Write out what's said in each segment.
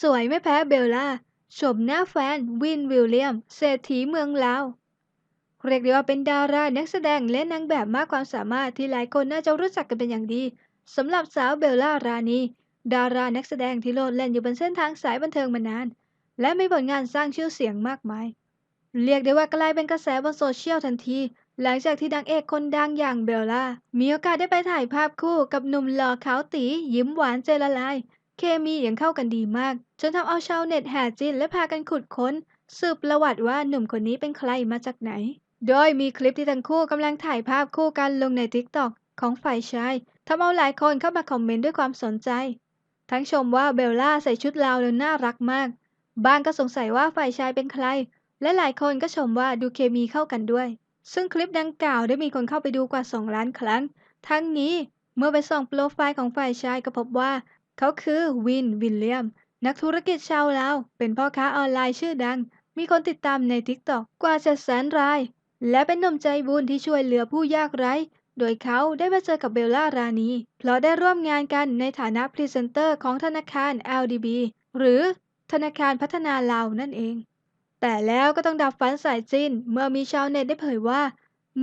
สวยไม่แพ้เบลล่าชมหน้าแฟนวินวิลเลียม เศรษฐีเมืองลาว เรียกได้ว่าเป็นดารานักแสดงและนางแบบมากความสามารถที่หลายคนน่าจะรู้จักกันเป็นอย่างดีสำหรับสาวเบลล่ารานีดารานักแสดงที่โลดแล่นอยู่บนเส้นทางสายบันเทิงมานาน และมีผลงานสร้างชื่อเสียงมากมาย เรียกได้ว่ากลายเป็นกระแสบนโซเชียลทันที หลังจากที่นางเอกคนดังอย่างเบลล่ามีโอกาสได้ไปถ่ายภาพคู่กับหนุ่มหล่อขาวตียิ้มหวานใจละลาย เคมียังเข้ากันดีมาก จนทำเอาชาวเน็ตแห่จิ้นและพากันขุดค้น สืบประวัติว่าหนุ่มคนนี้เป็นใครมาจากไหน โดยมีคลิปที่ทั้งคู่กำลังถ่ายภาพคู่กันลงใน TikTok ของฝ่ายชายทำเอาหลายคนเข้ามาคอมเมนต์ด้วยความสนใจ ทั้งชมว่าเบลล่าใส่ชุดลาวแล้วน่ารักมาก บางก็สงสัยว่าฝ่ายชายเป็นใคร และหลายคนก็ชมว่าดูเคมีเข้ากันด้วย ซึ่งคลิปดังกล่าวได้มีคนเข้าไปดูกว่า 2 ล้านครั้ง ทั้งนี้เมื่อไปส่องโปรไฟล์ของฝ่ายชายก็พบว่า เขาคือวินวิลเลียม นักธุรกิจชาวลาว เป็นพ่อค้าออนไลน์ชื่อดัง มีคนติดตามใน TikTok กว่า7แสนราย และเป็นหนุ่มใจบุญที่ช่วยเหลือผู้ยากไร้ โดยเขาได้มาเจอกับเบลล่ารานีเพราะได้ร่วมงานกันในฐานะพรีเซนเตอร์ของธนาคาร LDB หรือธนาคารพัฒนาลาวนั่นเอง แต่แล้วก็ต้องดับฝันสายจีนเมื่อมีชาวเน็ตได้เผยว่า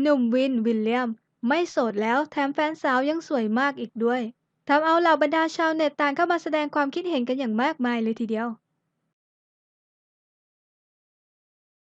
หนุ่มวินวิลเลียม ไม่โสดแล้วแถมแฟนสาวยังสวยมากอีกด้วย ทำเอาเหล่าบรรดาชาวเน็ตต่างเข้ามาแสดงความคิดเห็นกันอย่างมากมายเลยทีเดียว